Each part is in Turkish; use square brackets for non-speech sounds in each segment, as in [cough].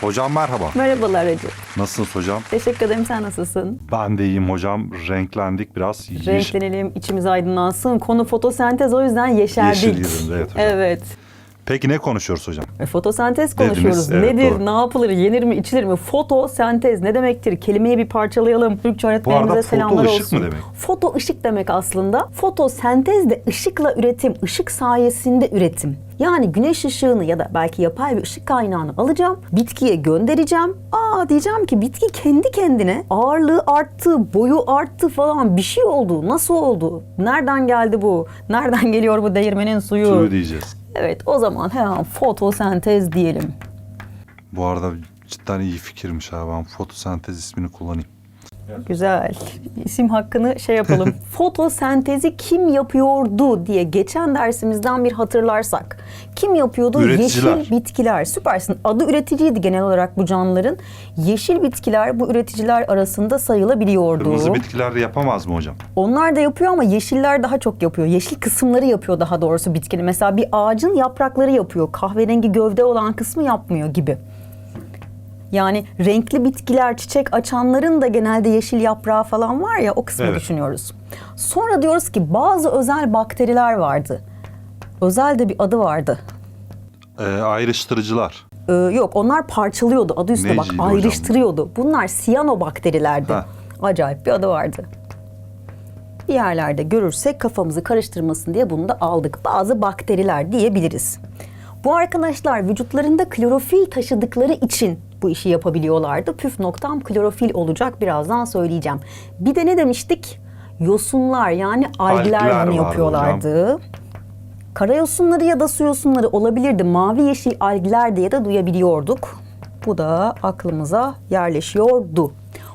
Hocam merhaba. Merhabalar Recep. Nasılsınız hocam? Teşekkür ederim. Sen nasılsın? Ben de iyiyim hocam. Renklendik biraz. Renklenelim, içimiz aydınlansın. Konu fotosentez o yüzden yeşerdik. Yeşil yüzünde, evet hocam. Evet. Peki ne konuşuyoruz hocam? E, Fotosentez Dediniz, konuşuyoruz. evet, Nedir, doğru. ne yapılır, yenir mi, içilir mi? Fotosentez ne demektir? Kelimeyi bir parçalayalım. Türkçe öğretmenimize foto selamlar ışık olsun. mı demek? Foto ışık demek aslında. Fotosentez de ışıkla üretim, ışık sayesinde üretim. Yani güneş ışığını ya da belki yapay bir ışık kaynağını alacağım, bitkiye göndereceğim. Aa diyeceğim ki bitki kendi kendine ağırlığı arttı, boyu arttı falan bir şey oldu. Nasıl oldu? Nereden geldi bu? Nereden geliyor bu değirmenin suyu? Suyu diyeceğiz. Evet o zaman hemen fotosentez diyelim. Bu arada cidden iyi fikirmiş ha. Ben fotosentez ismini kullanayım. Güzel. İsim hakkını şey yapalım. [laughs] Fotosentezi kim yapıyordu diye geçen dersimizden bir hatırlarsak. Kim yapıyordu? Üreticiler. Yeşil bitkiler. Süpersin. Adı üreticiydi genel olarak bu canlıların. Yeşil bitkiler bu üreticiler arasında sayılabiliyordu. Kırmızı bitkiler de yapamaz mı hocam? Onlar da yapıyor ama yeşiller daha çok yapıyor. Yeşil kısımları yapıyor daha doğrusu bitkinin. Mesela bir ağacın yaprakları yapıyor. Kahverengi gövde olan kısmı yapmıyor gibi. Yani renkli bitkiler, çiçek açanların da genelde yeşil yaprağı falan var ya o kısmı Evet. düşünüyoruz. Sonra diyoruz ki bazı özel bakteriler vardı. Özel de bir adı vardı. Ee, ayrıştırıcılar. Ee, yok onlar parçalıyordu adı üstüne bak Neciydi hocam bu? ayrıştırıyordu. Bunlar siyanobakterilerdi. Ha. Acayip bir adı vardı. Bir yerlerde görürsek kafamızı karıştırmasın diye bunu da aldık. Bazı bakteriler diyebiliriz. Bu arkadaşlar vücutlarında klorofil taşıdıkları için bu işi yapabiliyorlardı. Püf noktam klorofil olacak birazdan söyleyeceğim. Bir de ne demiştik? Yosunlar yani algler, Algler bunu vardı yapıyorlardı. Karayosunları ya da su yosunları olabilirdi. Mavi yeşil algler diye de duyabiliyorduk. Bu da aklımıza yerleşiyordu.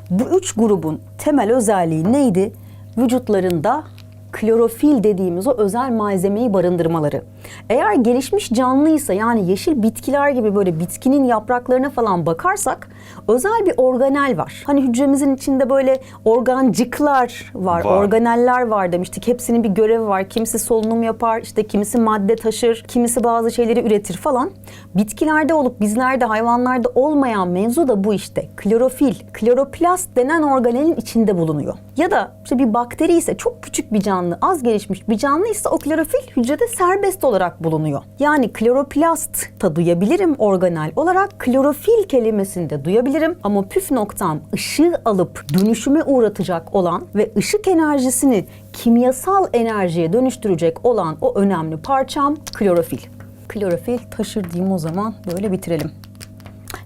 Bu üç grubun temel özelliği neydi? Vücutlarında klorofil dediğimiz o özel malzemeyi barındırmaları. Eğer gelişmiş canlıysa yani yeşil bitkiler gibi böyle bitkinin yapraklarına falan bakarsak özel bir organel var. Hani hücremizin içinde böyle organcıklar var, Var. organeller var demiştik. Hepsinin bir görevi var. Kimisi solunum yapar, işte kimisi madde taşır, kimisi bazı şeyleri üretir falan. Bitkilerde olup bizlerde, hayvanlarda olmayan mevzu da bu işte. Klorofil, kloroplast denen organelin içinde bulunuyor. Ya da işte bir bakteri ise çok küçük bir canlı, az gelişmiş bir canlı ise o klorofil hücrede serbest olarak bulunuyor. Yani kloroplast da duyabilirim organel olarak. Klorofil kelimesini de duyabilirim ama püf noktam ışığı alıp dönüşüme uğratacak olan ve ışık enerjisini kimyasal enerjiye dönüştürecek olan o önemli parçam klorofil. Klorofil taşır diyeyim o zaman böyle bitirelim.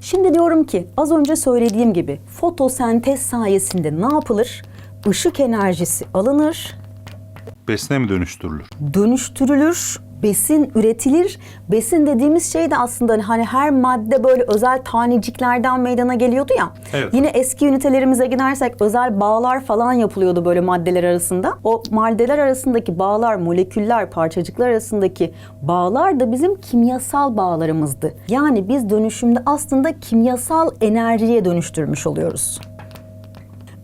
Şimdi diyorum ki az önce söylediğim gibi fotosentez sayesinde ne yapılır? Işık enerjisi alınır, Besine mi dönüştürülür? dönüştürülür, besin üretilir. Besin dediğimiz şey de aslında hani her madde böyle özel taneciklerden meydana geliyordu ya. Evet. Yine eski ünitelerimize gidersek özel bağlar falan yapılıyordu böyle maddeler arasında. O maddeler arasındaki bağlar, moleküller, parçacıklar arasındaki bağlar da bizim kimyasal bağlarımızdı. Yani biz dönüşümde aslında kimyasal enerjiye dönüştürmüş oluyoruz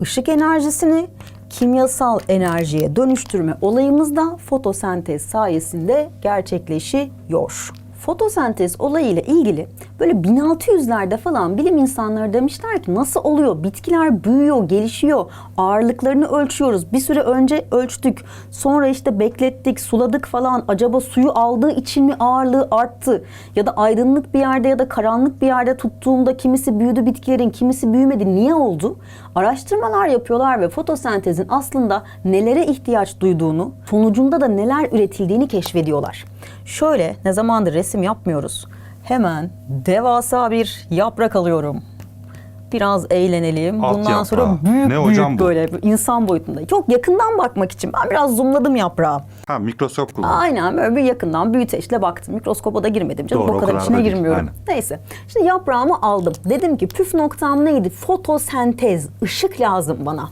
ışık enerjisini kimyasal enerjiye dönüştürme olayımız da fotosentez sayesinde gerçekleşiyor. Fotosentez olayıyla ilgili böyle 1600'lerde falan bilim insanları demişler ki nasıl oluyor? Bitkiler büyüyor, gelişiyor. Ağırlıklarını ölçüyoruz. Bir süre önce ölçtük. Sonra işte beklettik, suladık falan. Acaba suyu aldığı için mi ağırlığı arttı? Ya da aydınlık bir yerde ya da karanlık bir yerde tuttuğumda kimisi büyüdü bitkilerin, kimisi büyümedi. Niye oldu? Araştırmalar yapıyorlar ve fotosentezin aslında nelere ihtiyaç duyduğunu, sonucunda da neler üretildiğini keşfediyorlar. Şöyle ne zamandır resim yapmıyoruz. Hemen devasa bir yaprak alıyorum. Biraz eğlenelim. At Bundan sonra yaprağı. büyük Ne hocam büyük bu? böyle insan boyutunda. Çok yakından bakmak için ben biraz zoomladım yaprağı. Ha mikroskop kullan. Aynen böyle bir yakından büyüteçle baktım. Mikroskopa da girmedim canım. Doğru, o o kadar kadar içine da değil, girmiyorum. aynen. Neyse. Şimdi yaprağımı aldım. Dedim ki püf noktam neydi? Fotosentez. ışık lazım bana.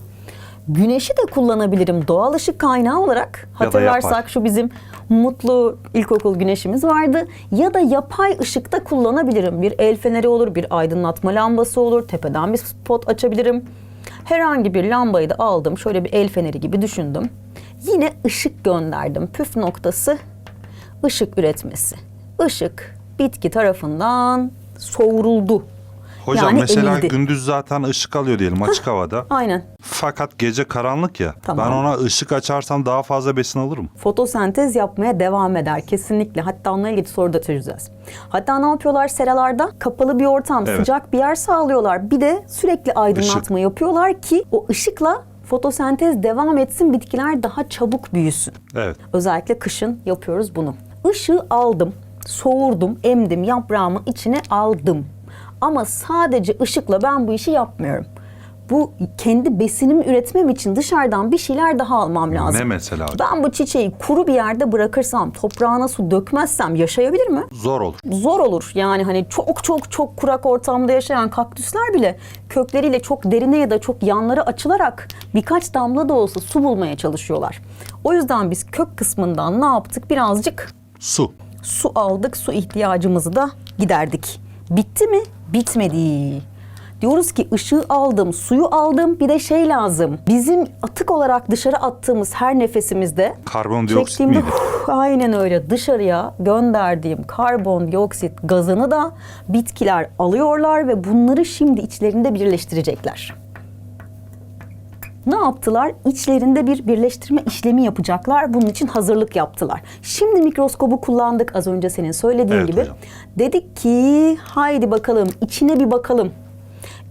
Güneşi de kullanabilirim doğal ışık kaynağı olarak. Hatırlarsak şu bizim mutlu ilkokul güneşimiz vardı. Ya da yapay ışık da kullanabilirim. Bir el feneri olur, bir aydınlatma lambası olur. Tepeden bir spot açabilirim. Herhangi bir lambayı da aldım. Şöyle bir el feneri gibi düşündüm. Yine ışık gönderdim. Püf noktası ışık üretmesi. ışık bitki tarafından soğuruldu. Hocam Yani mesela emildi. gündüz zaten ışık alıyor diyelim açık havada. Aynen. Fakat gece karanlık ya. Tamam. Ben ona ışık açarsam daha fazla besin alırım. Fotosentez yapmaya devam eder kesinlikle. Hatta onunla ilgili soru da çözeceğiz. Hatta ne yapıyorlar seralarda? Kapalı bir ortam, Evet. sıcak bir yer sağlıyorlar. Bir de sürekli aydınlatma yapıyorlar ki o ışıkla fotosentez devam etsin, bitkiler daha çabuk büyüsün. Evet. Özellikle kışın yapıyoruz bunu. Işığı aldım, soğurdum, emdim, yaprağımı içine aldım. Ama sadece ışıkla ben bu işi yapmıyorum. Bu kendi besinimi üretmem için dışarıdan bir şeyler daha almam lazım. Ne mesela? Ben bu çiçeği kuru bir yerde bırakırsam, toprağına su dökmezsem yaşayabilir mi? Zor olur. Zor olur. Yani hani çok çok çok kurak ortamda yaşayan kaktüsler bile kökleriyle çok derine ya da çok yanlara açılarak birkaç damla da olsa su bulmaya çalışıyorlar. O yüzden biz kök kısmından ne yaptık? Birazcık Su. su aldık, su ihtiyacımızı da giderdik. Bitti mi? Bitmedi. Diyoruz ki ışığı aldım, suyu aldım, bir de şey lazım. Bizim atık olarak dışarı attığımız her nefesimizde Karbondioksit miydi? "Huh, [laughs] aynen öyle dışarıya gönderdiğim karbondioksit gazını da bitkiler alıyorlar ve bunları şimdi içlerinde birleştirecekler. Ne yaptılar? İçlerinde bir birleştirme işlemi yapacaklar. Bunun için hazırlık yaptılar. Şimdi mikroskobu kullandık az önce senin söylediğin Evet gibi. hocam. Dedik ki haydi bakalım içine bir bakalım.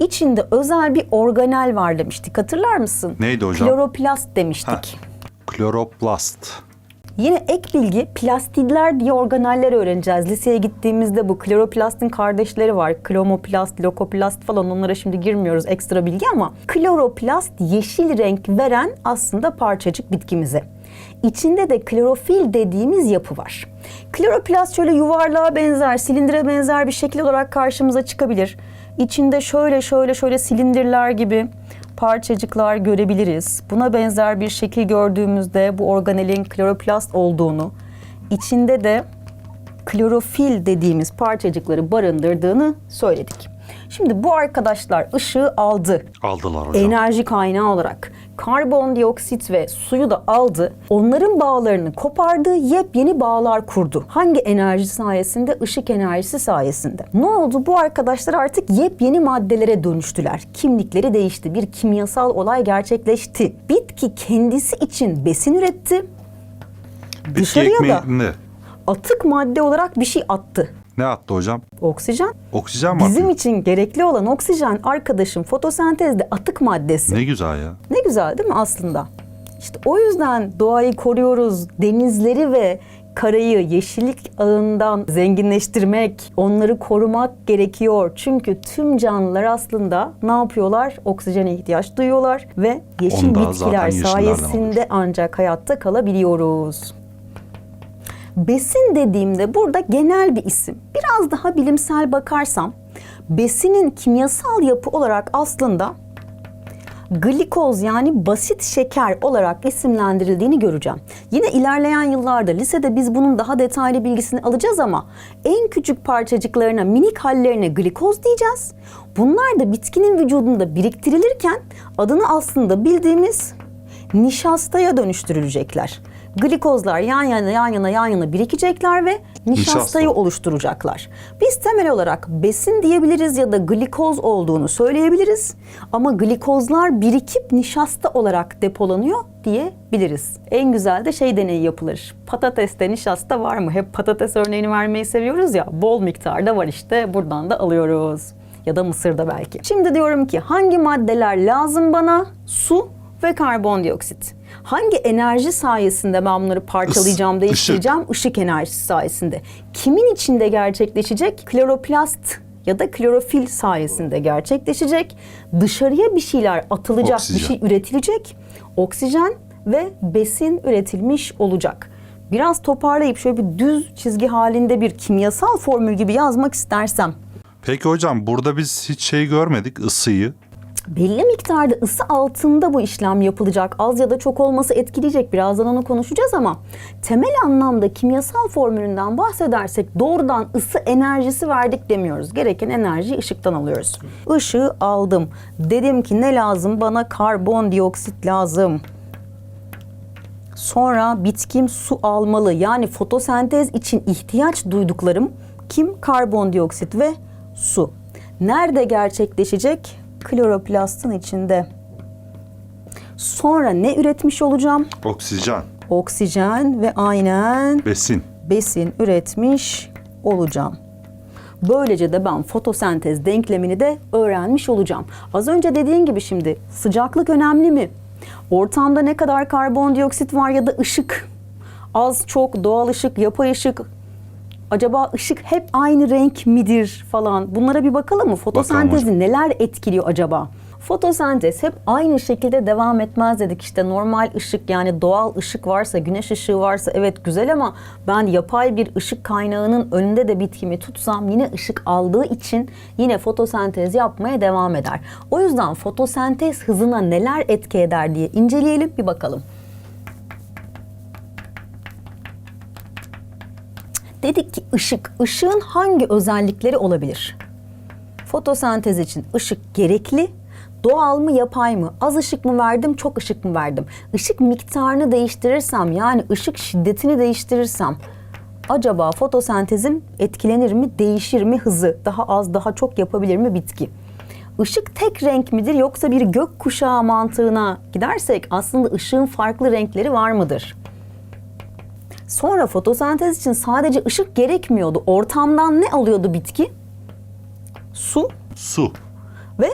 İçinde özel bir organel var demiştik. Hatırlar mısın? Neydi hocam? Kloroplast demiştik. Ha. Kloroplast. Yine ek bilgi plastidler diye organeller öğreneceğiz. Liseye gittiğimizde bu kloroplastin kardeşleri var. Klomoplast, lokoplast falan onlara şimdi girmiyoruz ekstra bilgi ama kloroplast yeşil renk veren aslında parçacık bitkimize. İçinde de klorofil dediğimiz yapı var. Kloroplast şöyle yuvarlığa benzer, silindire benzer bir şekil olarak karşımıza çıkabilir. İçinde şöyle şöyle şöyle silindirler gibi parçacıklar görebiliriz. Buna benzer bir şekil gördüğümüzde bu organelin kloroplast olduğunu, içinde de klorofil dediğimiz parçacıkları barındırdığını söyledik. Şimdi bu arkadaşlar ışığı aldı. Aldılar hocam. Enerji kaynağı olarak karbondioksit ve suyu da aldı. Onların bağlarını kopardı, yepyeni bağlar kurdu. Hangi enerji sayesinde? Işık enerjisi sayesinde. Ne oldu? Bu arkadaşlar artık yepyeni maddelere dönüştüler. Kimlikleri değişti. Bir kimyasal olay gerçekleşti. Bitki kendisi için besin üretti. Bitki dışarıya ekmeği da- ne? Atık madde olarak bir şey attı. Ne attı hocam? Oksijen. Oksijen mi Bizim atıyor? için gerekli olan oksijen arkadaşım fotosentezde atık maddesi. Ne güzel ya. Ne güzel değil mi aslında? İşte o yüzden doğayı koruyoruz. Denizleri ve karayı yeşillik ağından zenginleştirmek, onları korumak gerekiyor. Çünkü tüm canlılar aslında ne yapıyorlar? Oksijene ihtiyaç duyuyorlar ve yeşil Onu da bitkiler yeşillerden sayesinde ancak hayatta kalabiliyoruz. Besin dediğimde burada genel bir isim. Biraz daha bilimsel bakarsam besinin kimyasal yapı olarak aslında glikoz yani basit şeker olarak isimlendirildiğini göreceğim. Yine ilerleyen yıllarda lisede biz bunun daha detaylı bilgisini alacağız ama en küçük parçacıklarına, minik hallerine glikoz diyeceğiz. Bunlar da bitkinin vücudunda biriktirilirken adını aslında bildiğimiz nişastaya dönüştürülecekler. Glikozlar yan yana yan yana yan yana birikecekler ve nişastayı Nişasta. oluşturacaklar. Biz temel olarak besin diyebiliriz ya da glikoz olduğunu söyleyebiliriz. Ama glikozlar birikip nişasta olarak depolanıyor diyebiliriz. En güzel de şey deneyi yapılır. Patateste nişasta var mı? Hep patates örneğini vermeyi seviyoruz ya. Bol miktarda var işte. Buradan da alıyoruz. Ya da mısırda belki. Şimdi diyorum ki hangi maddeler lazım bana? Su ve karbondioksit. Hangi enerji sayesinde ben bunları parçalayacağım, Is- değiştireceğim? Işık enerjisi sayesinde. Kimin içinde gerçekleşecek? Kloroplast ya da klorofil sayesinde gerçekleşecek. Dışarıya bir şeyler atılacak, Oksijen. bir şey üretilecek. Oksijen ve besin üretilmiş olacak. Biraz toparlayıp şöyle bir düz çizgi halinde bir kimyasal formül gibi yazmak istersem Peki hocam burada biz hiç şey görmedik ısıyı. Belli miktarda ısı altında bu işlem yapılacak. Az ya da çok olması etkileyecek. Birazdan onu konuşacağız ama temel anlamda kimyasal formülünden bahsedersek doğrudan ısı enerjisi verdik demiyoruz. Gereken enerjiyi ışıktan alıyoruz. Işığı aldım. Dedim ki ne lazım? Bana karbondioksit lazım. Sonra bitkim su almalı. Yani fotosentez için ihtiyaç duyduklarım kim? Karbondioksit ve su. Nerede gerçekleşecek? Kloroplastın içinde. Sonra ne üretmiş olacağım? Oksijen, Oksijen ve aynen besin. besin üretmiş olacağım. Böylece de ben fotosentez denklemini de öğrenmiş olacağım. Az önce dediğin gibi şimdi sıcaklık önemli mi? Ortamda ne kadar karbondioksit var ya da ışık? Az çok doğal ışık, yapay ışık. Acaba ışık hep aynı renk midir falan? Bunlara bir bakalım mı? Fotosentezi hocam. neler etkiliyor acaba? Fotosentez hep aynı şekilde devam etmez dedik. İşte normal ışık yani doğal ışık varsa, güneş ışığı varsa evet güzel ama ben yapay bir ışık kaynağının önünde de bitkimi tutsam yine ışık aldığı için yine fotosentez yapmaya devam eder. O yüzden fotosentez hızına neler etki eder diye inceleyelim bir bakalım. Dedik ki ışık, ışığın hangi özellikleri olabilir? Fotosentez için ışık gerekli. Doğal mı yapay mı? Az ışık mı verdim, çok ışık mı verdim? Işık miktarını değiştirirsem yani ışık şiddetini değiştirirsem acaba fotosentezim etkilenir mi, değişir mi hızı? Daha az, daha çok yapabilir mi bitki? Işık tek renk midir yoksa bir gök kuşağı mantığına gidersek aslında ışığın farklı renkleri var mıdır? Sonra fotosentez için sadece ışık gerekmiyordu. Ortamdan ne alıyordu bitki? Su Su. ve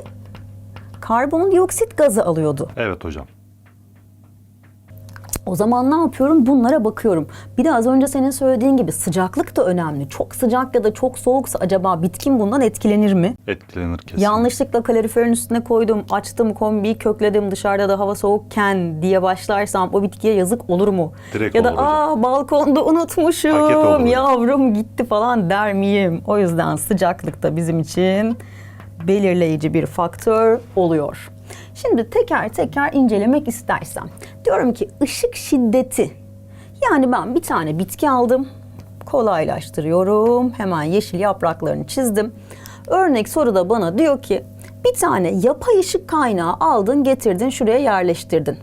karbondioksit gazı alıyordu. Evet hocam. O zaman ne yapıyorum? Bunlara bakıyorum. Bir de az önce senin söylediğin gibi sıcaklık da önemli. Çok sıcak ya da çok soğuksa acaba bitkin bundan etkilenir mi? Etkilenir kesin. Yanlışlıkla kaloriferin üstüne koydum, açtım kombiyi kökledim dışarıda da hava soğukken diye başlarsam o bitkiye yazık olur mu? Direkt ya da hocam. aa balkonda unutmuşum yavrum gitti falan der miyim? O yüzden sıcaklık da bizim için belirleyici bir faktör oluyor. Şimdi teker teker incelemek istersem diyorum ki ışık şiddeti yani ben bir tane bitki aldım kolaylaştırıyorum hemen yeşil yapraklarını çizdim. Örnek soruda bana diyor ki bir tane yapay ışık kaynağı aldın getirdin şuraya yerleştirdin.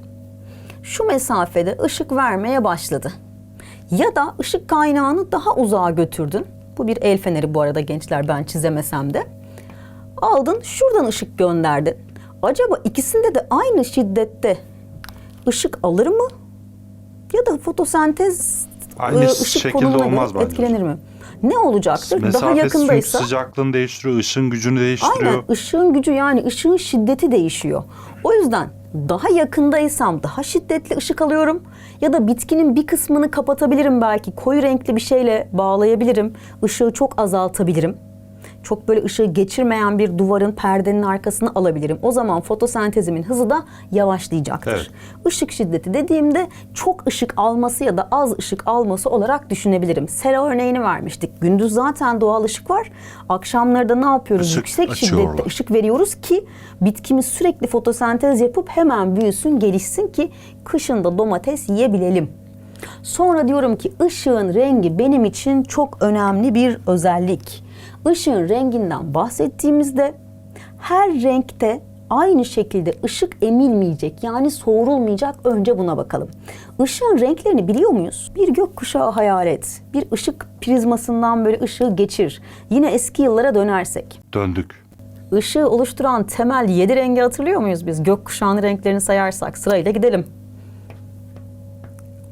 Şu mesafede ışık vermeye başladı. Ya da ışık kaynağını daha uzağa götürdün. Bu bir el feneri bu arada gençler ben çizemesem de. Aldın şuradan ışık gönderdin. Acaba ikisinde de aynı şiddette ışık alır mı? Ya da fotosentez Aynı e, ışık şekilde konumuna olmaz göre bence etkilenir mi? Ne olacaktır? Daha Mesafesi çünkü yakındaysa sıcaklığını değiştiriyor, ışın gücünü değiştiriyor. Aynen ışığın gücü yani ışığın şiddeti değişiyor. O yüzden daha yakındaysam daha şiddetli ışık alıyorum ya da bitkinin bir kısmını kapatabilirim belki koyu renkli bir şeyle bağlayabilirim. Işığı çok azaltabilirim. Çok böyle ışığı geçirmeyen bir duvarın perdenin arkasını alabilirim. O zaman fotosentezimin hızı da yavaşlayacaktır. Evet. Işık şiddeti dediğimde çok ışık alması ya da az ışık alması olarak düşünebilirim. Sera örneğini vermiştik. Gündüz zaten doğal ışık var. Akşamları da ne yapıyoruz? Işık Yüksek açıyorlar. şiddette ışık veriyoruz ki bitkimiz sürekli fotosentez yapıp hemen büyüsün, gelişsin ki kışın da domates yiyebilelim. Sonra diyorum ki ışığın rengi benim için çok önemli bir özellik. Işığın renginden bahsettiğimizde her renkte aynı şekilde ışık emilmeyecek yani soğurulmayacak önce buna bakalım. Işığın renklerini biliyor muyuz? Bir gökkuşağı hayal et. Bir ışık prizmasından böyle ışığı geçir. Yine eski yıllara dönersek. Döndük. Işığı oluşturan temel yedi rengi hatırlıyor muyuz biz? Gökkuşağının renklerini sayarsak sırayla gidelim.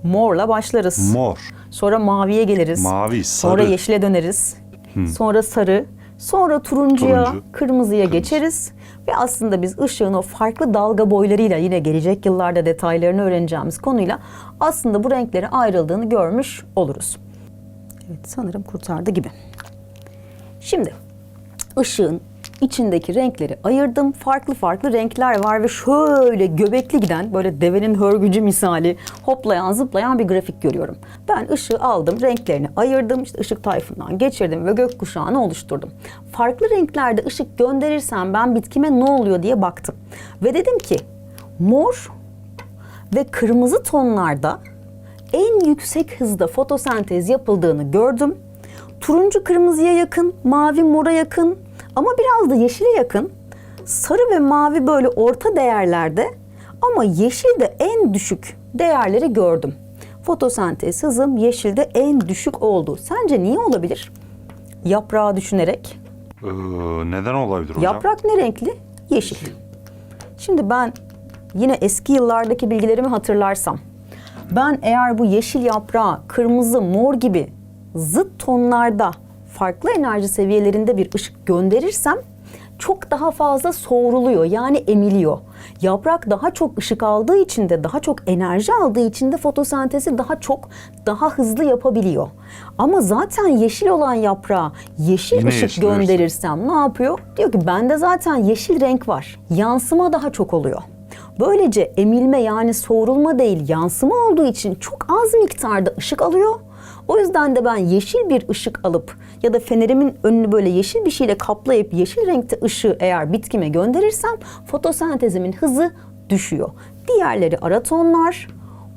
Morla başlarız. Mor, Sonra maviye geliriz. mavi, Sonra sarı. yeşile döneriz. Sonra sarı. Sonra turuncuya, Turuncu, kırmızıya geçeriz. Ve aslında biz ışığın o farklı dalga boylarıyla yine gelecek yıllarda detaylarını öğreneceğimiz konuyla aslında bu renklere ayrıldığını görmüş oluruz. Evet sanırım kurtardı gibi. Şimdi ışığın içindeki renkleri ayırdım. Farklı farklı renkler var ve şöyle göbekli giden böyle devenin hörgücü misali hoplayan zıplayan bir grafik görüyorum. Ben ışığı aldım, renklerini ayırdım, işte ışık tayfından geçirdim ve gökkuşağını oluşturdum. Farklı renklerde ışık gönderirsem ben bitkime ne oluyor diye baktım. Ve dedim ki mor ve kırmızı tonlarda en yüksek hızda fotosentez yapıldığını gördüm. Turuncu kırmızıya yakın, mavi mora yakın ama biraz da yeşile yakın. Sarı ve mavi böyle orta değerlerde ama yeşil de en düşük değerleri gördüm. Fotosentez hızım yeşilde en düşük oldu. Sence niye olabilir? Yaprağı düşünerek. Ee, neden olabilir hocam? Yaprak ne renkli? Yeşil. Şimdi ben yine eski yıllardaki bilgilerimi hatırlarsam ben eğer bu yeşil yaprağı kırmızı, mor gibi zıt tonlarda farklı enerji seviyelerinde bir ışık gönderirsem çok daha fazla soğuruluyor yani emiliyor. Yaprak daha çok ışık aldığı için de daha çok enerji aldığı için de fotosentezi daha çok daha hızlı yapabiliyor. Ama zaten yeşil olan yaprağa yeşil Yine ışık yeşil gönderirsem ne yapıyor? Diyor ki bende zaten yeşil renk var. Yansıma daha çok oluyor. Böylece emilme yani soğurulma değil yansıma olduğu için çok az miktarda ışık alıyor. O yüzden de ben yeşil bir ışık alıp ya da fenerimin önünü böyle yeşil bir şeyle kaplayıp yeşil renkte ışığı eğer bitkime gönderirsem fotosentezimin hızı düşüyor. Diğerleri ara tonlar,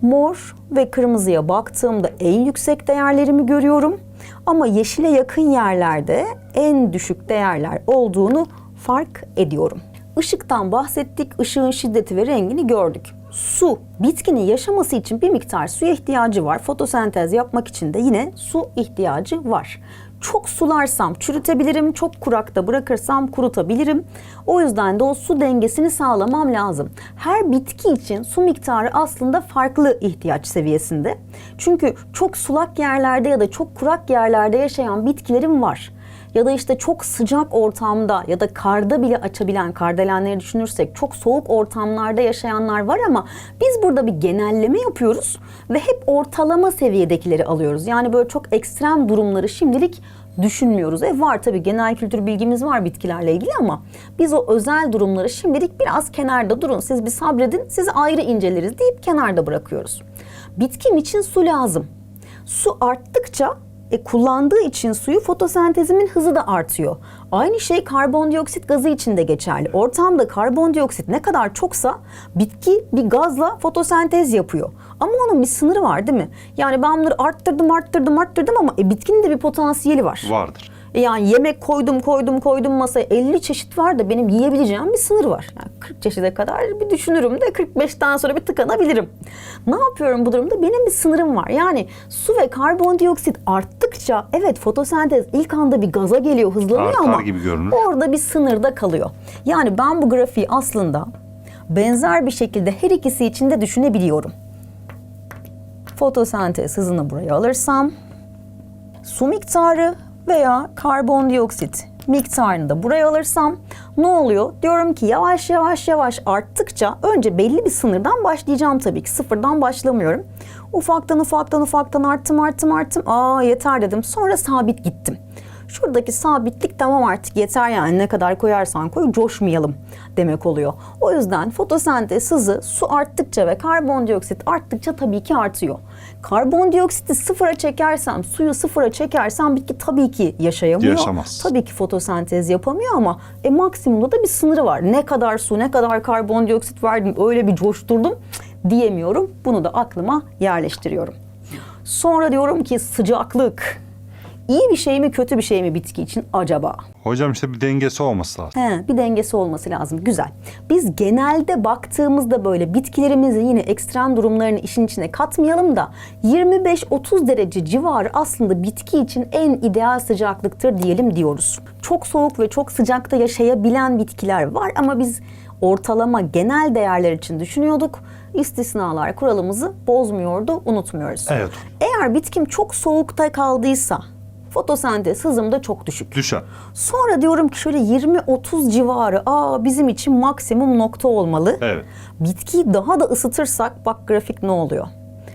mor ve kırmızıya baktığımda en yüksek değerlerimi görüyorum. Ama yeşile yakın yerlerde en düşük değerler olduğunu fark ediyorum. Işıktan bahsettik, ışığın şiddeti ve rengini gördük. Su, bitkinin yaşaması için bir miktar suya ihtiyacı var. Fotosentez yapmak için de yine su ihtiyacı var. Çok sularsam çürütebilirim, çok kurakta bırakırsam kurutabilirim. O yüzden de o su dengesini sağlamam lazım. Her bitki için su miktarı aslında farklı ihtiyaç seviyesinde. Çünkü çok sulak yerlerde ya da çok kurak yerlerde yaşayan bitkilerim var ya da işte çok sıcak ortamda ya da karda bile açabilen kardelenleri düşünürsek çok soğuk ortamlarda yaşayanlar var ama biz burada bir genelleme yapıyoruz ve hep ortalama seviyedekileri alıyoruz. Yani böyle çok ekstrem durumları şimdilik düşünmüyoruz. E var tabii genel kültür bilgimiz var bitkilerle ilgili ama biz o özel durumları şimdilik biraz kenarda durun. Siz bir sabredin, sizi ayrı inceleriz deyip kenarda bırakıyoruz. Bitkim için su lazım. Su arttıkça e, kullandığı için suyu fotosentezimin hızı da artıyor. Aynı şey karbondioksit gazı için de geçerli. Ortamda karbondioksit ne kadar çoksa bitki bir gazla fotosentez yapıyor. Ama onun bir sınırı var değil mi? Yani ben bunları arttırdım arttırdım arttırdım ama e, bitkinin de bir potansiyeli var. Vardır. E Yani yemek koydum koydum koydum masaya 50 çeşit var da benim yiyebileceğim bir sınır var. Yani 40 çeşide kadar bir düşünürüm de 45'ten sonra bir tıkanabilirim. Ne yapıyorum bu durumda? Benim bir sınırım var. Yani su ve karbondioksit arttıkça evet fotosentez ilk anda bir gaza geliyor hızlanıyor Artar ama gibi görünür. orada bir sınırda kalıyor. Yani ben bu grafiği aslında benzer bir şekilde her ikisi için de düşünebiliyorum. Fotosentez hızını buraya alırsam su miktarı veya karbondioksit miktarını da buraya alırsam ne oluyor? Diyorum ki yavaş yavaş yavaş arttıkça önce belli bir sınırdan başlayacağım tabii ki. Sıfırdan başlamıyorum. Ufaktan ufaktan ufaktan arttım arttım arttım. Aa yeter dedim. Sonra sabit gittim. Şuradaki sabitlik tamam artık yeter yani ne kadar koyarsan koy coşmayalım demek oluyor. O yüzden fotosentez hızı su arttıkça ve karbondioksit arttıkça tabii ki artıyor. Karbondioksiti sıfıra çekersem, suyu sıfıra çekersem bitki tabii ki yaşayamıyor. Yaşamaz. Tabii ki fotosentez yapamıyor ama e, maksimumda da bir sınırı var. Ne kadar su, ne kadar karbondioksit verdim öyle bir coşturdum diyemiyorum. Bunu da aklıma yerleştiriyorum. Sonra diyorum ki sıcaklık. İyi bir şey mi kötü bir şey mi bitki için acaba? Hocam işte bir dengesi olması lazım. He, bir dengesi olması lazım. Güzel. Biz genelde baktığımızda böyle bitkilerimizin yine ekstrem durumlarını işin içine katmayalım da 25-30 derece civarı aslında bitki için en ideal sıcaklıktır diyelim diyoruz. Çok soğuk ve çok sıcakta yaşayabilen bitkiler var ama biz ortalama genel değerler için düşünüyorduk. İstisnalar kuralımızı bozmuyordu, unutmuyoruz. Evet. Eğer bitkim çok soğukta kaldıysa fotosentez hızım da çok düşük. Düşer. Sonra diyorum ki şöyle 20-30 civarı aa bizim için maksimum nokta olmalı. Evet. Bitkiyi daha da ısıtırsak bak grafik ne oluyor?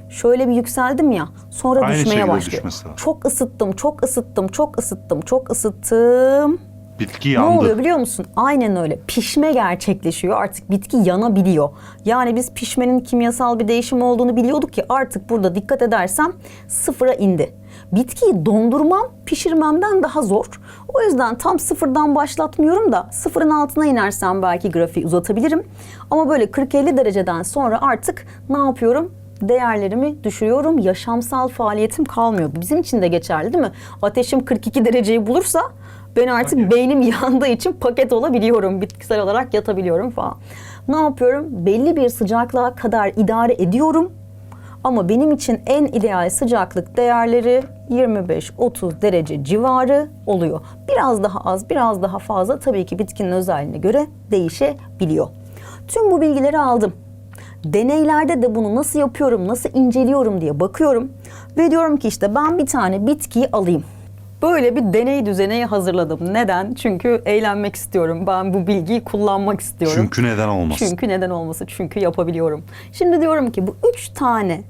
Şöyle bir yükseldim ya sonra Aynı düşmeye başlıyor. Çok ısıttım, çok ısıttım, çok ısıttım, çok ısıttım. Bitki Ne yandı. oluyor biliyor musun? Aynen öyle. Pişme gerçekleşiyor. Artık bitki yanabiliyor. Yani biz pişmenin kimyasal bir değişim olduğunu biliyorduk ki artık burada dikkat edersem sıfıra indi. Bitkiyi dondurmam pişirmemden daha zor. O yüzden tam sıfırdan başlatmıyorum da sıfırın altına inersem belki grafiği uzatabilirim. Ama böyle 40-50 dereceden sonra artık ne yapıyorum? değerlerimi düşürüyorum. Yaşamsal faaliyetim kalmıyor. Bizim için de geçerli değil mi? Ateşim 42 dereceyi bulursa ben artık beynim yandığı için paket olabiliyorum. Bitkisel olarak yatabiliyorum falan. Ne yapıyorum? Belli bir sıcaklığa kadar idare ediyorum. Ama benim için en ideal sıcaklık değerleri 25-30 derece civarı oluyor. Biraz daha az, biraz daha fazla tabii ki bitkinin özelliğine göre değişebiliyor. Tüm bu bilgileri aldım. Deneylerde de bunu nasıl yapıyorum, nasıl inceliyorum diye bakıyorum. Ve diyorum ki işte ben bir tane bitkiyi alayım. Böyle bir deney düzeneği hazırladım. Neden? Çünkü eğlenmek istiyorum. Ben bu bilgiyi kullanmak istiyorum. Çünkü neden olmasın? Çünkü neden olması? Çünkü yapabiliyorum. Şimdi diyorum ki bu üç tane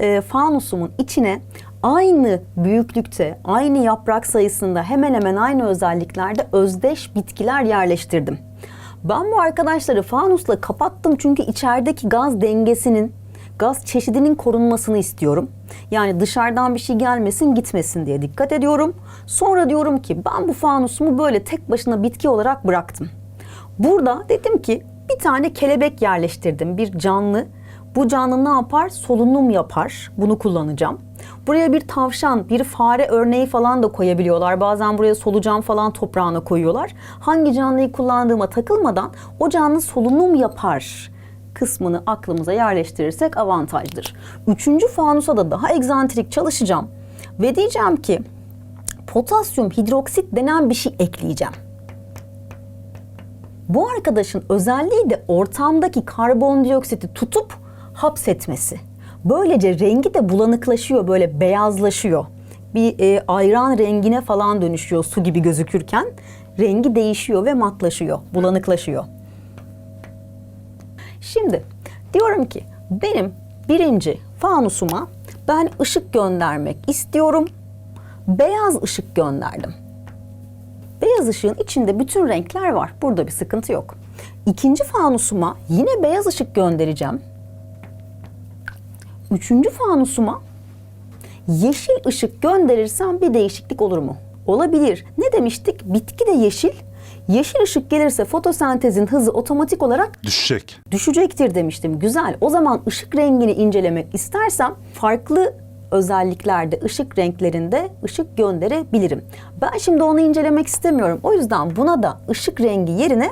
e, fanusumun içine aynı büyüklükte, aynı yaprak sayısında hemen hemen aynı özelliklerde özdeş bitkiler yerleştirdim. Ben bu arkadaşları fanusla kapattım çünkü içerideki gaz dengesinin, gaz çeşidinin korunmasını istiyorum. Yani dışarıdan bir şey gelmesin gitmesin diye dikkat ediyorum. Sonra diyorum ki ben bu fanusumu böyle tek başına bitki olarak bıraktım. Burada dedim ki bir tane kelebek yerleştirdim. Bir canlı. Bu canlı ne yapar? Solunum yapar. Bunu kullanacağım. Buraya bir tavşan, bir fare örneği falan da koyabiliyorlar. Bazen buraya solucan falan toprağına koyuyorlar. Hangi canlıyı kullandığıma takılmadan o canlı solunum yapar kısmını aklımıza yerleştirirsek avantajdır. Üçüncü fanusa da daha egzantrik çalışacağım. Ve diyeceğim ki potasyum hidroksit denen bir şey ekleyeceğim. Bu arkadaşın özelliği de ortamdaki karbondioksiti tutup hapsetmesi. Böylece rengi de bulanıklaşıyor, böyle beyazlaşıyor. Bir e, ayran rengine falan dönüşüyor su gibi gözükürken. Rengi değişiyor ve matlaşıyor, bulanıklaşıyor. Şimdi diyorum ki benim birinci fanusuma ben ışık göndermek istiyorum. Beyaz ışık gönderdim. Beyaz ışığın içinde bütün renkler var. Burada bir sıkıntı yok. İkinci fanusuma yine beyaz ışık göndereceğim. Üçüncü fanusuma yeşil ışık gönderirsem bir değişiklik olur mu? Olabilir. Ne demiştik? Bitki de yeşil. Yeşil ışık gelirse fotosentezin hızı otomatik olarak Düşecek. düşecektir demiştim. Güzel. O zaman ışık rengini incelemek istersem farklı özelliklerde ışık renklerinde ışık gönderebilirim. Ben şimdi onu incelemek istemiyorum. O yüzden buna da ışık rengi yerine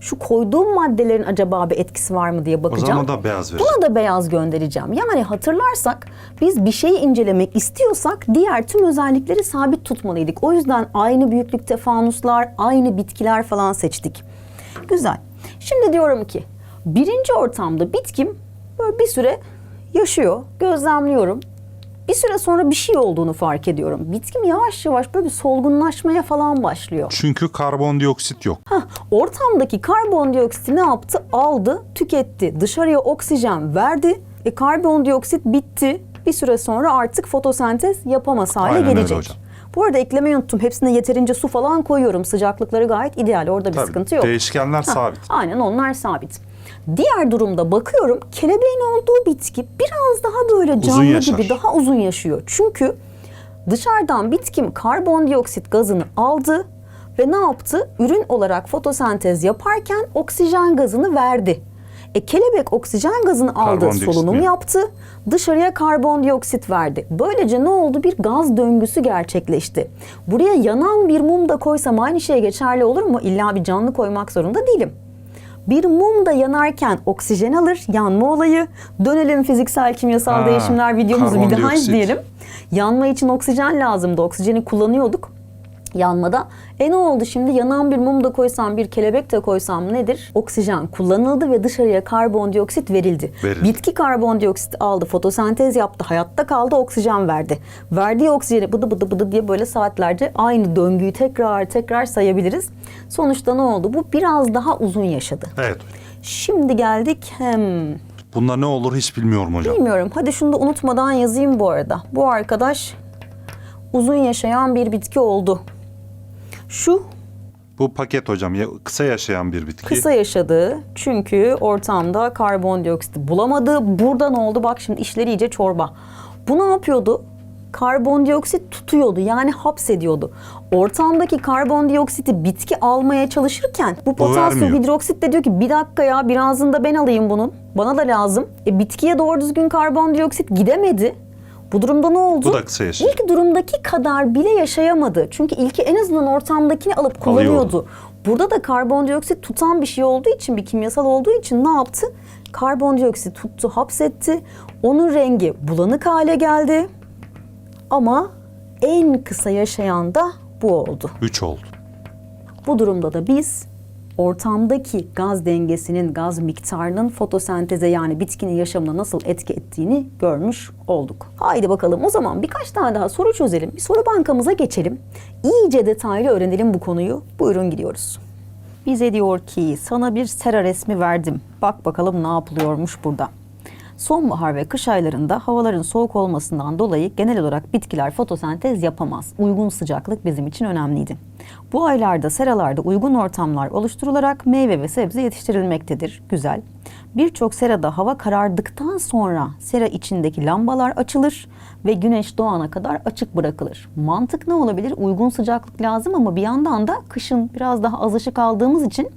şu koyduğum maddelerin acaba bir etkisi var mı diye O bakacağım. zaman da beyaz verecek. Buna da beyaz göndereceğim. Yani hatırlarsak biz bir şeyi incelemek istiyorsak diğer tüm özellikleri sabit tutmalıydık. O yüzden aynı büyüklükte fanuslar, aynı bitkiler falan seçtik. Güzel. Şimdi diyorum ki birinci ortamda bitkim böyle bir süre yaşıyor, gözlemliyorum. Bir süre sonra bir şey olduğunu fark ediyorum. Bitkim yavaş yavaş böyle bir solgunlaşmaya falan başlıyor. Çünkü karbondioksit yok. Hah, ortamdaki karbondioksiti ne yaptı? Aldı, tüketti. Dışarıya oksijen verdi. E karbondioksit bitti. Bir süre sonra artık fotosentez yapamaz hale Aynen öyle gelecek. hocam. Bu arada eklemeyi unuttum. Hepsine yeterince su falan koyuyorum. Sıcaklıkları gayet ideal. Orada bir Tabii, sıkıntı yok. Değişkenler sabit. Aynen onlar sabit. Diğer durumda bakıyorum kelebeğin olduğu bitki biraz daha böyle canlı gibi daha uzun yaşıyor. Çünkü dışarıdan bitkim karbondioksit gazını aldı ve ne yaptı? Ürün olarak fotosentez yaparken oksijen gazını verdi. E kelebek oksijen gazını aldı, solunum mi? yaptı, dışarıya karbondioksit verdi. Böylece ne oldu? Bir gaz döngüsü gerçekleşti. Buraya yanan bir mum da koysam aynı şey geçerli olur mu? İlla bir canlı koymak zorunda değilim. Bir mum da yanarken oksijen alır, yanma olayı. Dönelim fiziksel kimyasal Ha, değişimler videomuzu bir daha karbondioksit. izleyelim. Yanma için oksijen lazımdı. Oksijeni kullanıyorduk yanmada. E ne oldu şimdi? Yanan bir mum da koysam, bir kelebek de koysam nedir? Oksijen kullanıldı ve dışarıya karbondioksit verildi. Verildi. Bitki karbondioksit aldı, fotosentez yaptı, hayatta kaldı, oksijen verdi. Verdiği oksijeni bıdı bıdı bıdı diye böyle saatlerce aynı döngüyü tekrar tekrar sayabiliriz. Sonuçta ne oldu? Bu biraz daha uzun yaşadı. Evet. Şimdi geldik hem Bunda ne olur hiç bilmiyorum hocam. bilmiyorum. Hadi şunu da unutmadan yazayım bu arada. Bu arkadaş uzun yaşayan bir bitki oldu. Şu Bu paket hocam ya- kısa yaşayan bir bitki. kısa yaşadı çünkü ortamda karbondioksit bulamadı. Burada ne oldu? Bak şimdi işleri iyice çorba. Bu ne yapıyordu? Karbondioksit tutuyordu yani hapsediyordu. Ortamdaki karbondioksiti bitki almaya çalışırken bu potasyum vermiyor. hidroksit de diyor ki bir dakika ya birazını da ben alayım bunun. Bana da lazım. E, bitkiye doğru düzgün karbondioksit gidemedi. Bu durumda ne oldu? Bu da kısa. İlk durumdaki kadar bile yaşayamadı. Çünkü ilki en azından ortamdakini alıp kullanıyordu. Burada da karbondioksit tutan bir şey olduğu için, bir kimyasal olduğu için ne yaptı? Karbondioksit tuttu, hapsetti. Onun rengi bulanık hale geldi. Ama en kısa yaşayan da bu oldu. 3 oldu. Bu durumda da biz ortamdaki gaz dengesinin, gaz miktarının fotosenteze yani bitkinin yaşamına nasıl etki ettiğini görmüş olduk. Haydi bakalım o zaman birkaç tane daha soru çözelim. Bir soru bankamıza geçelim. İyice detaylı öğrenelim bu konuyu. Buyurun gidiyoruz. Bize diyor ki sana bir sera resmi verdim. Bak bakalım ne yapılıyormuş burada. Sonbahar ve kış aylarında havaların soğuk olmasından dolayı genel olarak bitkiler fotosentez yapamaz. Uygun sıcaklık bizim için önemliydi. Bu aylarda seralarda uygun ortamlar oluşturularak meyve ve sebze yetiştirilmektedir. Güzel. Birçok serada hava karardıktan sonra sera içindeki lambalar açılır ve güneş doğana kadar açık bırakılır. Mantık ne olabilir? Uygun sıcaklık lazım ama bir yandan da kışın biraz daha az ışık aldığımız için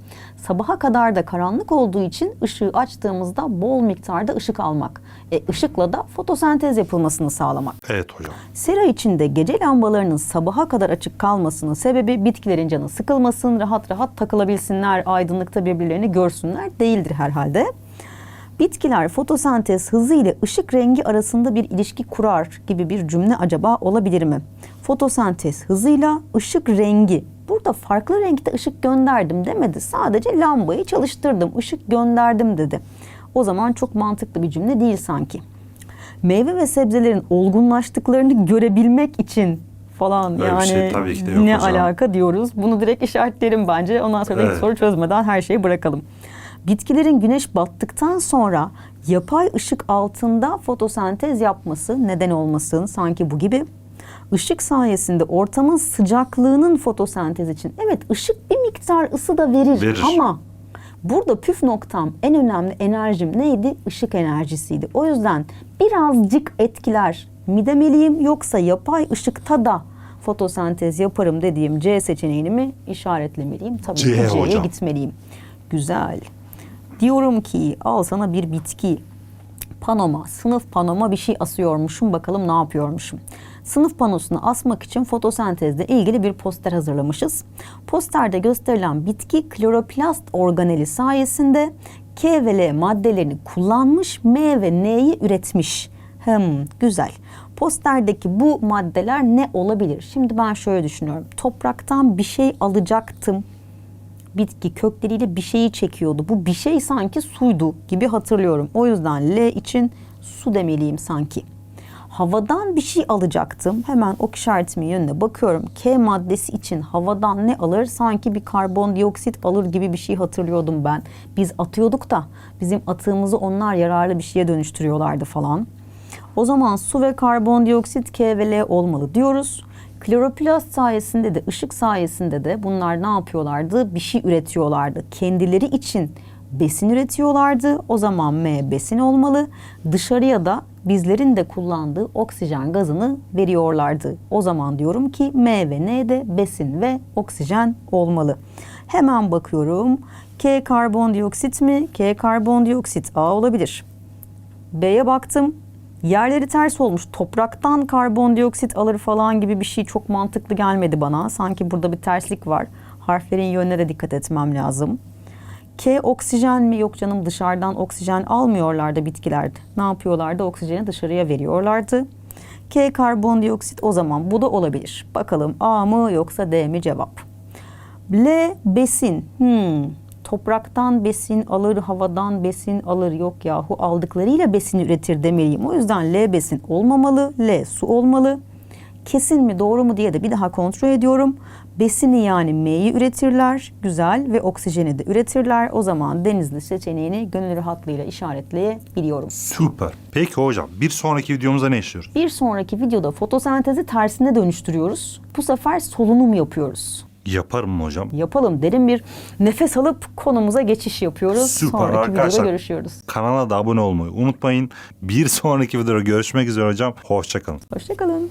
sabaha kadar da karanlık olduğu için ışığı açtığımızda bol miktarda ışık almak. E, ışıkla da fotosentez yapılmasını sağlamak. Evet hocam. Sera içinde gece lambalarının sabaha kadar açık kalmasının sebebi bitkilerin canı sıkılmasın, rahat rahat takılabilsinler, aydınlıkta birbirlerini görsünler değildir herhalde. Bitkiler fotosentez hızı ile ışık rengi arasında bir ilişki kurar gibi bir cümle acaba olabilir mi? Fotosentez hızıyla ışık rengi. Burada farklı renkte ışık gönderdim demedi. Sadece lambayı çalıştırdım, ışık gönderdim dedi. O zaman çok mantıklı bir cümle değil sanki meyve ve sebzelerin olgunlaştıklarını görebilmek için falan Böyle yani şey tabii ki de yok ne hocam. alaka diyoruz. Bunu direkt işaretlerim bence. Ondan sonra Evet. soru çözmeden her şeyi bırakalım. Bitkilerin güneş battıktan sonra yapay ışık altında fotosentez yapması neden olmasın sanki bu gibi. Işık sayesinde ortamın sıcaklığının fotosentez için evet ışık bir miktar ısı da verir, Verir. ama Burada püf noktam en önemli enerjim neydi? Işık enerjisiydi. O yüzden birazcık etkiler mi demeliyim yoksa yapay ışıkta da fotosentez yaparım dediğim C seçeneğini mi işaretlemeliyim? Tabii C ki C'ye gitmeliyim. Güzel. Diyorum ki al sana bir bitki. Panoma, sınıf panoma bir şey asıyormuşum. Bakalım ne yapıyormuşum. Sınıf panosunu asmak için fotosentezle ilgili bir poster hazırlamışız. Posterde gösterilen bitki kloroplast organeli sayesinde K ve L maddelerini kullanmış, M ve N'yi üretmiş. Hmm, güzel. Posterdeki bu maddeler ne olabilir? Şimdi ben şöyle düşünüyorum. Topraktan bir şey alacaktım bitki kökleriyle bir şeyi çekiyordu. Bu bir şey sanki suydu gibi hatırlıyorum. O yüzden L için su demeliyim sanki. Havadan bir şey alacaktım. Hemen ok işaretimin yönüne bakıyorum. K maddesi için havadan ne alır? Sanki bir karbondioksit alır gibi bir şey hatırlıyordum ben. Biz atıyorduk da bizim atığımızı onlar yararlı bir şeye dönüştürüyorlardı falan. O zaman su ve karbondioksit K ve L olmalı diyoruz. Kloroplast sayesinde de ışık sayesinde de bunlar ne yapıyorlardı? Bir şey üretiyorlardı. Kendileri için besin üretiyorlardı. O zaman M besin olmalı. Dışarıya da bizlerin de kullandığı oksijen gazını veriyorlardı. O zaman diyorum ki M ve N de besin ve oksijen olmalı. Hemen bakıyorum. K karbondioksit mi? K karbondioksit A olabilir. B'ye baktım. Yerleri ters olmuş. Topraktan karbondioksit alır falan gibi bir şey çok mantıklı gelmedi bana. Sanki burada bir terslik var. Harflerin yönüne de dikkat etmem lazım. K oksijen mi? Yok canım dışarıdan oksijen almıyorlardı bitkiler. Ne yapıyorlardı? Oksijeni dışarıya veriyorlardı. K karbondioksit o zaman bu da olabilir. Bakalım A mı yoksa D mi cevap. L besin. Hmm. Topraktan besin alır, havadan besin alır. Yok yahu aldıklarıyla besin üretir demeliyim. O yüzden L besin olmamalı. L su olmalı. Kesin mi doğru mu diye de bir daha kontrol ediyorum. Besini yani M'yi üretirler. Güzel ve oksijeni de üretirler. O zaman denizli seçeneğini gönül rahatlığıyla işaretleyebiliyorum. Süper. Peki hocam bir sonraki videomuzda ne işliyoruz? Bir sonraki videoda fotosentezi tersine dönüştürüyoruz. Bu sefer solunum yapıyoruz. Yaparım mı hocam? Yapalım derin bir nefes alıp konumuza geçiş yapıyoruz. Süper Sonraki arkadaşlar. videoda görüşüyoruz. Kanala da abone olmayı unutmayın. Bir sonraki videoda görüşmek üzere hocam. Hoşçakalın. Hoşçakalın.